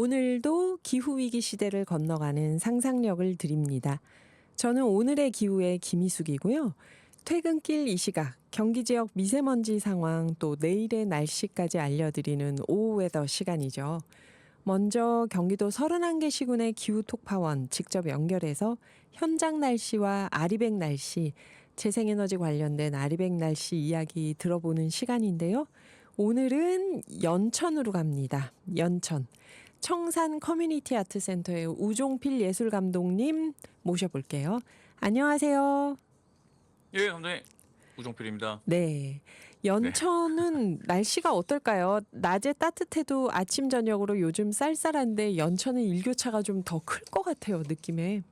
오늘도 기후위기 시대를 건너가는 상상력을 드립니다. 저는 오늘의 기후의 김희숙이고요. 퇴근길 이 시각 경기 지역 미세먼지 상황 또 내일의 날씨까지 알려드리는 오후 웨더 시간이죠. 먼저 경기도 31개 시군의 기후 톡파원 직접 연결해서 현장 날씨와 아리백 날씨, 재생에너지 관련된 아리백 날씨 이야기 들어보는 시간인데요. 오늘은 연천으로 갑니다. 연천. 청산 커뮤니티 아트 센터의 우종필 예술 감독님 모셔볼게요. 안녕하세요. 예, 감독님 우종필입니다. 네. 연천은 날씨가 어떨까요? 낮에 따뜻해도 아침 저녁으로 요즘 쌀쌀한데 연천은 일교차가 좀 더 클 것 같아요, 느낌에.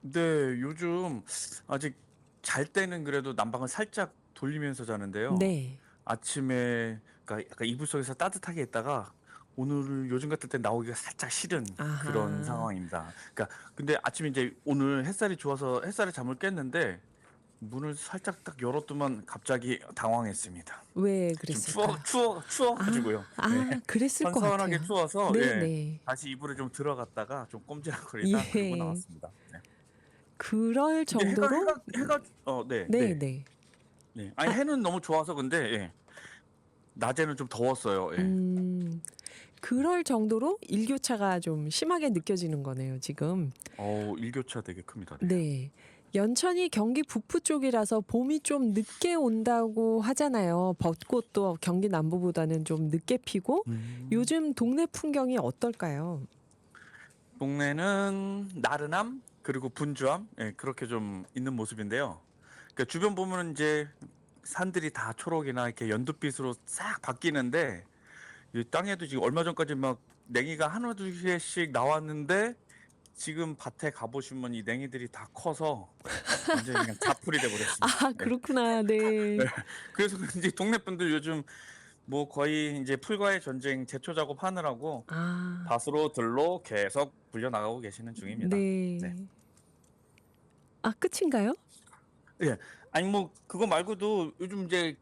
네, 요즘 아직 잘 때는 그래도 난방을 살짝 돌리면서 자는데요. 네. 아침에 그러니까 약간 이불 속에서 따뜻하게 있다가 오늘 요즘 같을 때 나오기가 살짝 싫은 아하. 그런 상황입니다. 그러니까 근데 아침에 이제 오늘 햇살이 좋아서 햇살에 잠을 깼는데 문을 살짝 딱 열어두면 갑자기 당황했습니다. 왜좀 그랬을까? 추워 추워 추워가지고요. 아, 네. 그랬을 것. 선선하게 추워서 네, 예. 네. 다시 이불에 좀 들어갔다가 좀 꼼지락거리다 예. 그러고 나왔습니다. 네. 그럴 근데 정도로 해가, 해가, 해가 어, 네, 네, 네, 네. 네. 아니 해는 너무 좋아서 근데 예. 낮에는 좀 더웠어요. 예. 음. 그럴 정도로 일교차가 좀 심하게 느껴지는 거네요, 지금. 어 일교차 되게 큽니다. 네. 네. 연천이 경기 북부 쪽이라서 봄이 좀 늦게 온다고 하잖아요. 벚꽃도 경기 남부보다는 좀 늦게 피고 음. 요즘 동네 풍경이 어떨까요? 동네는 나른함 그리고 분주함 예, 그렇게 좀 있는 모습인데요. 그러니까 주변 보면 이제 산들이 다 초록이나 이렇게 연두빛으로 싹 바뀌는데 이 땅에도 지금 얼마 전까지 막 냉이가 하나 두 개씩 나왔는데 지금 밭에 가보시면 이 냉이들이 다 커서 완전히 그냥 자풀이 돼버렸습니다. 아, 그렇구나. 네. 그래서 이제 동네 분들 요즘 뭐 거의 이제 풀과의 전쟁 제초 작업 하느라고 아. 밭으로 들로 계속 불려 나가고 계시는 중입니다. 네. 네. 아, 끝인가요? 아니 뭐 그거 말고도 요즘 이제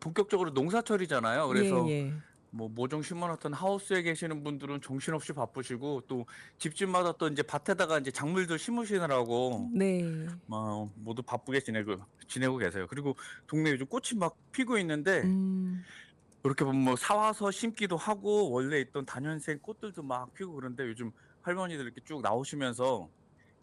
본격적으로 농사철이잖아요. 그래서 예, 예. 뭐 모종 심어놨던 하우스에 계시는 분들은 정신없이 바쁘시고 또 집집마다 또 이제 밭에다가 이제 작물들 심으시느라고 네. 뭐 모두 바쁘게 지내고 지내고 계세요. 그리고 동네 요즘 꽃이 막 피고 있는데 음. 이렇게 보면 뭐 사와서 심기도 하고 원래 있던 단연생 꽃들도 막 피고 그런데 요즘 할머니들 이렇게 쭉 나오시면서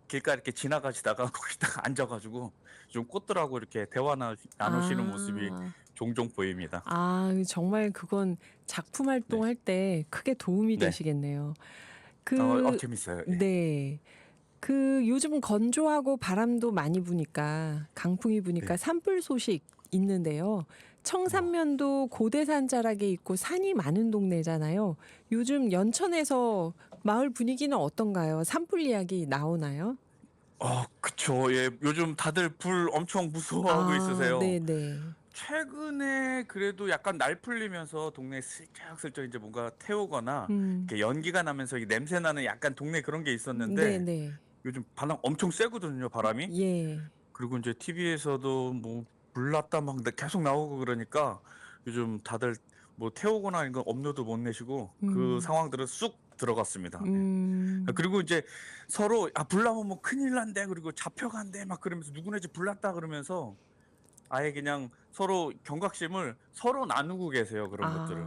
길가 이렇게 지나가시다가 거기다가 앉아가지고 좀 꽃들하고 이렇게 대화 나, 나누시는 아. 모습이 종종 보입니다. 아, 정말 그건 작품 활동할 때 크게 도움이 네. 되시겠네요. 그 어, 어, 재밌어요. 예. 네. 그 요즘 건조하고 바람도 많이 부니까 강풍이 부니까 네. 산불 소식 있는데요. 청산면도 고대산 자락에 있고 산이 많은 동네잖아요. 요즘 연천에서 마을 분위기는 어떤가요? 산불 이야기 나오나요? 어, 그쵸. 예, 요즘 다들 불 엄청 무서워하고 있으세요. 네, 네. 최근에 그래도 약간 날 풀리면서 동네 슬쩍슬쩍 이제 뭔가 태우거나 음. 이렇게 연기가 나면서 이 냄새 나는 약간 동네 그런 게 있었는데 네, 네. 요즘 바람 엄청 세거든요, 바람이. 예. 그리고 이제 TV에서도 뭐 불났다 막 계속 나오고 그러니까 요즘 다들 뭐 태우거나 이런 거 업로드 못 내시고 음. 그 상황들은 쑥 들어갔습니다. 음. 그리고 이제 서로 아 불나면 뭐 큰일 난대 그리고 잡혀간대 막 그러면서 누구네 집 불났다 그러면서 아예 그냥 서로 경각심을 서로 나누고 계세요 그런 것들을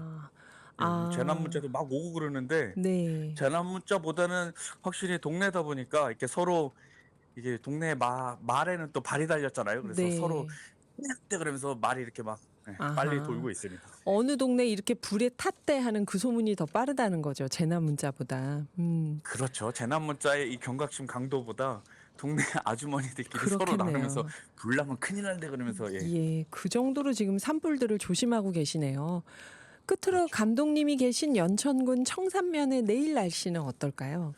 아. 예, 재난 문자도 막 오고 그러는데 네. 재난 문자보다는 확실히 동네다 보니까 이렇게 서로 이게 동네 마, 말에는 또 발이 달렸잖아요 그래서 네. 서로 때 그러면서 말이 이렇게 막 예, 아하. 빨리 돌고 있습니다. 어느 동네 이렇게 불에 탔대 하는 그 소문이 더 빠르다는 거죠. 재난 문자보다. 음. 그렇죠. 재난 문자의 이 경각심 강도보다 동네 아주머니들끼리 서로 그렇겠네요. 나누면서 불나면 큰일 난대 그러면서 예. 예, 그 정도로 지금 산불들을 조심하고 계시네요. 끝으로 그렇죠. 감독님이 계신 연천군 청산면의 내일 날씨는 어떨까요?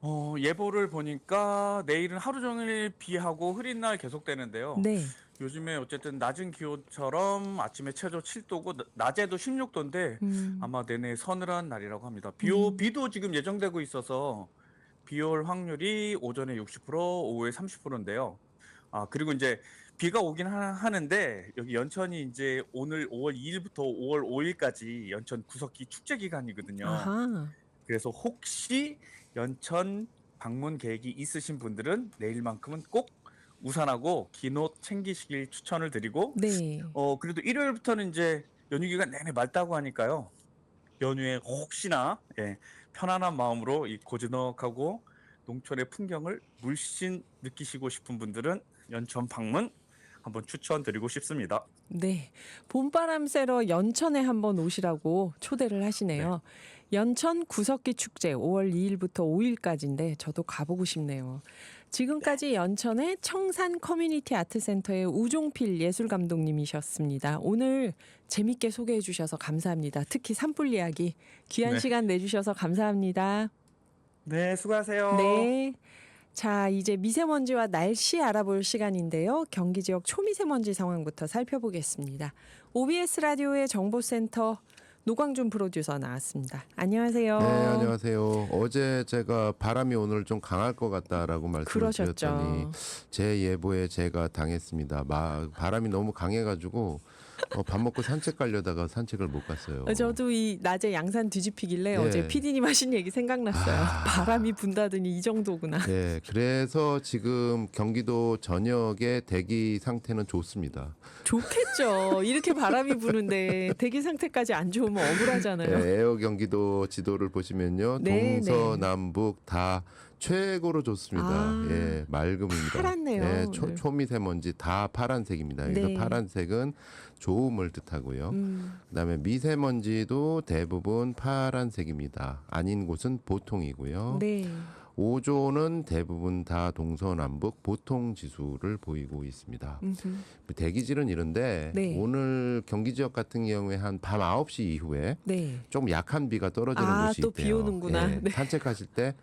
어, 예보를 보니까 내일은 하루 종일 비하고 흐린 날 계속되는데요. 네. 요즘에 어쨌든 낮은 기온처럼 아침에 최저 7도고 나- 낮에도 16도인데 음. 아마 내내 서늘한 날이라고 합니다. 비오 음. 비도 지금 예정되고 있어서 비올 확률이 오전에 60% 오후에 30%인데요. 아 그리고 이제 비가 오긴 하, 하는데 여기 연천이 이제 오늘 5월 2일부터 5월 5일까지 연천 구석기 축제 기간이거든요. 아하. 그래서 혹시 연천 방문 계획이 있으신 분들은 내일만큼은 꼭 우산하고 긴 옷 챙기시길 추천을 드리고 네. 어 그래도 일요일부터는 이제 연휴 기간 내내 맑다고 하니까요. 연휴에 혹시나 예, 편안한 마음으로 이 고즈넉하고 농촌의 풍경을 물씬 느끼시고 싶은 분들은 연천 방문 한번 추천드리고 싶습니다. 네. 봄바람 쐬러 연천에 한번 오시라고 초대를 하시네요. 연천 구석기 축제 5월 2일부터 5일까지인데 저도 가보고 싶네요. 지금까지 연천의 청산 커뮤니티 아트센터의 우종필 예술 감독님이셨습니다. 오늘 재밌게 소개해 주셔서 감사합니다. 특히 산불 이야기 귀한 네. 시간 내주셔서 감사합니다. 네, 수고하세요. 네. 자, 이제 미세먼지와 날씨 알아볼 시간인데요. 경기 지역 초미세먼지 상황부터 살펴보겠습니다. OBS 라디오의 정보센터 노광준 프로듀서 나왔습니다. 안녕하세요. 네, 안녕하세요. 어제 제가 바람이 오늘 좀 강할 것 같다라고 말씀을 드렸더니 그러셨죠. 제 예보에 제가 당했습니다. 마, 바람이 너무 강해가지고 어, 밥 먹고 산책 가려다가 산책을 못 갔어요. 저도 이 낮에 양산 뒤집히길래 예. 어제 PD님 하신 얘기 생각났어요. 아. 바람이 분다더니 이 정도구나. 네, 그래서 지금 경기도 전역의 대기 상태는 좋습니다. 좋겠죠. 이렇게 바람이 부는데 대기 상태까지 안 좋으면 억울하잖아요. 네, 에어 경기도 지도를 보시면요, 네, 동서남북 다 최고로 좋습니다. 아, 예, 맑음입니다. 파랗네요, 예, 초, 오늘. 초미세먼지 다 파란색입니다. 그래서 네. 파란색은 좋음을 뜻하고요. 음, 그다음에 미세먼지도 대부분 파란색입니다. 아닌 곳은 보통이고요. 네. 오조는 대부분 다 동서남북 보통 지수를 보이고 있습니다. 음흠. 대기질은 이런데 네. 오늘 경기 지역 같은 경우에 한 밤 9시 이후에 네. 좀 약한 비가 떨어지는 아, 곳이 또 있대요. 비 오는구나. 예, 네. 산책하실 때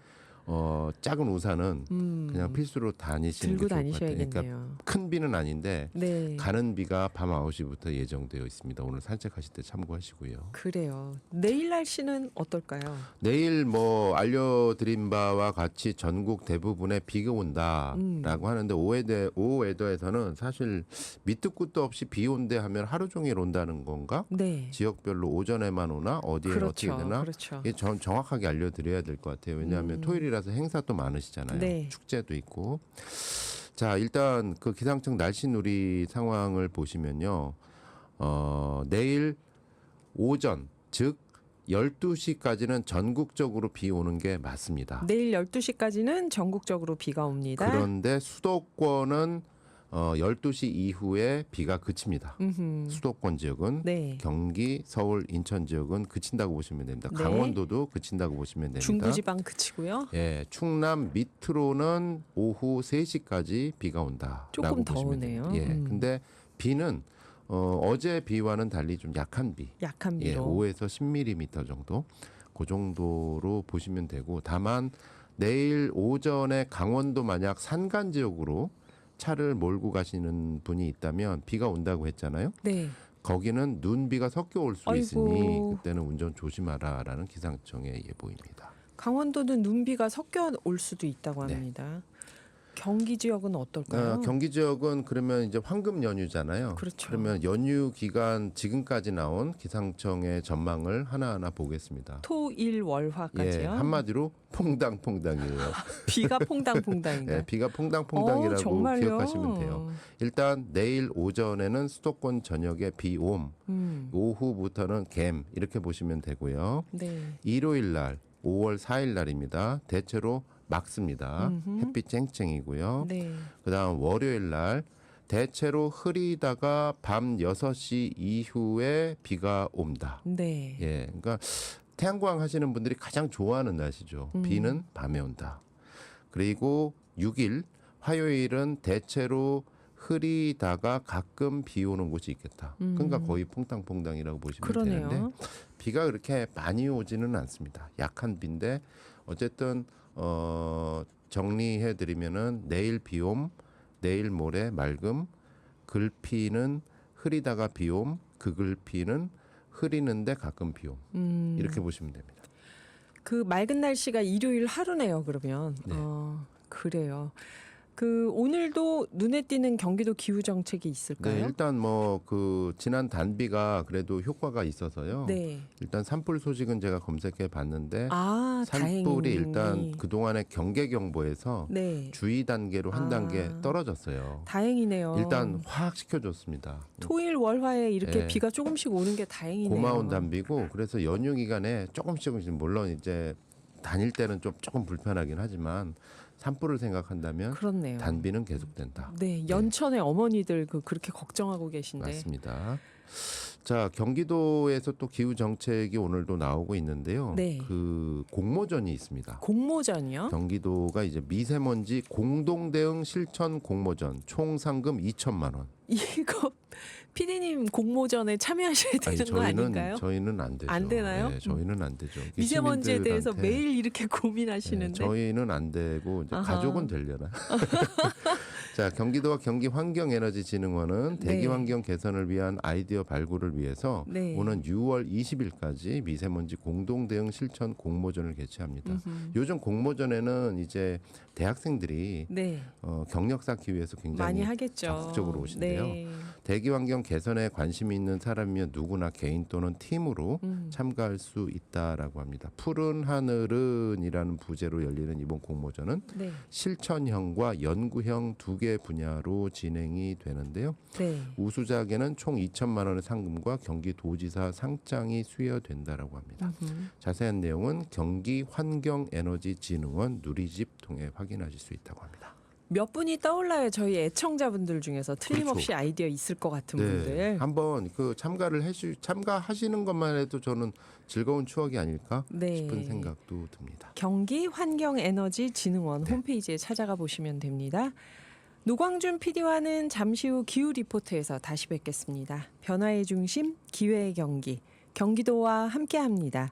어, 작은 우산은 음. 그냥 필수로 다니시는 들고 게 좋을 것 같아요. 그러니까 다니셔야겠네요. 큰 비는 아닌데 네. 가는 비가 밤 9시부터 예정되어 있습니다. 오늘 산책하실 때 참고하시고요. 그래요. 내일 날씨는 어떨까요? 내일 뭐 알려드린 바와 같이 전국 대부분에 비가 온다라고 음. 하는데 오에드 오웨더에서는 사실 밑도 끝도 없이 비 온대 하면 하루 종일 온다는 건가? 네. 지역별로 오전에만 오나 어디에 어떻게 그렇죠. 되나? 그렇죠. 이게 전 정확하게 알려드려야 될 것 같아요. 왜냐하면 음. 토요일이라 서 행사 또 많으시잖아요. 네. 축제도 있고. 자 일단 그 기상청 날씨 누리 상황을 보시면요. 어, 내일 오전 즉 12시까지는 전국적으로 비 오는 게 맞습니다. 내일 12시까지는 전국적으로 비가 옵니다. 그런데 수도권은 어, 12시 이후에 비가 그칩니다. 음흠. 수도권 지역은 네. 경기, 서울, 인천 지역은 그친다고 보시면 됩니다. 네. 강원도도 그친다고 보시면 됩니다. 중부지방 그치고요. 예, 충남 밑으로는 오후 3시까지 비가 온다라고 조금 보시면 더우네요. 됩니다. 예, 음. 근데 비는 어, 어제 비와는 달리 좀 약한 비, 약한 예, 비로. 5에서 10mm 정도, 그 정도로 보시면 되고, 다만 내일 오전에 강원도 만약 산간 지역으로 차를 몰고 가시는 분이 있다면 비가 온다고 했잖아요. 네. 거기는 눈비가 섞여 올 수. 있으니 그때는 운전 조심하라라는 기상청의 예보입니다. 강원도는 눈비가 섞여 올 수도 있다고 네. 합니다. 경기 지역은 어떨까요? 어, 경기 지역은 그러면 이제 황금 연휴잖아요. 그렇죠. 그러면 연휴 기간 지금까지 나온 기상청의 전망을 하나하나 보겠습니다. 토 일 월화까지요. 예, 한마디로 퐁당퐁당이에요. 비가 퐁당퐁당인가? 예, 비가 퐁당퐁당이라고 어? 기억하시면 돼요. 일단 내일 오전에는 수도권 전역에 비옴, 음. 오후부터는 갬 이렇게 보시면 되고요. 네. 일요일 날 5월 4일 날입니다. 대체로 막습니다. 음흠. 햇빛 쨍쨍이고요. 네. 그다음 월요일 날 대체로 흐리다가 밤 6시 이후에 비가 옵니다. 네. 예. 그러니까 태양광 하시는 분들이 가장 좋아하는 날씨죠. 음. 비는 밤에 온다. 그리고 6일 화요일은 대체로 흐리다가 가끔 비 오는 곳이 있겠다. 그러니까 음. 거의 퐁당퐁당이라고 보시면 되는데 그러네요. 비가 그렇게 많이 오지는 않습니다. 약한 비인데 어쨌든 어 정리해 드리면은 내일 비옴, 내일 모레 맑음, 글피는 흐리다가 비옴, 그 글피는 흐리는데 가끔 비옴. 음. 이렇게 보시면 됩니다. 그 맑은 날씨가 일요일 하루네요. 그러면 네. 어, 그래요. 그 오늘도 눈에 띄는 경기도 기후 정책이 네, 있을까요? 일단 뭐 그 지난 단비가 그래도 효과가 있어서요. 네. 일단 산불 소식은 제가 검색해 봤는데 아, 산불이 다행히. 일단 그 동안의 경계 경보에서 네. 주의 단계로 한 아. 단계 떨어졌어요. 다행이네요. 일단 확 시켜 줬습니다. 토일 월화에 이렇게 네. 비가 조금씩 오는 게 다행이네요. 고마운 단비고 그래서 연휴 기간에 조금씩 조금씩 물론 이제 다닐 때는 좀 조금 불편하긴 하지만 산불을 생각한다면 그렇네요. 단비는 계속된다. 네, 연천의 어머니들 그 그렇게 걱정하고 계신데. 맞습니다. 자 경기도에서 또 기후 정책이 오늘도 나오고 있는데요. 네. 그 공모전이 있습니다. 공모전이요? 경기도가 이제 미세먼지 공동 대응 실천 공모전 총 상금 2천만 원. 이거 피디님 공모전에 참여하셔야 되는 거 저희는 아닌가요? 저희는 안 되죠. 안 되나요? 네, 저희는 안 되죠. 이게 미세먼지에 대해서 시민들한테 매일 이렇게 네, 고민하시는데. 저희는 안 되고 이제 아하. 가족은 되려나? 자, 경기도와 경기환경에너지진흥원은 네. 대기 환경 개선을 위한 아이디어 발굴을 위해서 네. 오는 6월 20일까지 미세먼지 공동 대응 실천 공모전을 개최합니다. 음흠. 요즘 공모전에는 이제 대학생들이 네, 어, 경력 쌓기 위해서 굉장히 많이 하겠죠. 적극적으로 오신대요. 네. 대기 환경 개선에 관심이 있는 사람이면 누구나 개인 또는 팀으로 음. 참가할 수 있다라고 합니다. 푸른 하늘은이라는 부제로 열리는 이번 공모전은 네. 실천형과 연구형 두개 분야로 진행이 되는데요. 네. 우수작에는 총 2천만 원의 상금과 경기도지사 상장이 수여된다라고 합니다. 음흠. 자세한 내용은 경기 환경에너지진흥원 누리집 통해 확인하실 수 있다고 합니다. 몇 분이 떠올라요. 저희 애청자분들 중에서 틀림없이 그렇죠. 아이디어 있을 것 같은 분들. 한번 그 참가를 해주 참가하시는 것만 해도 저는 즐거운 추억이 아닐까 네. 싶은 생각도 듭니다. 경기 환경 에너지 진흥원 네. 홈페이지에 찾아가 보시면 됩니다. 노광준 PD와는 잠시 후 기후 리포트에서 다시 뵙겠습니다. 변화의 중심, 기회의 경기, 경기도와 함께합니다.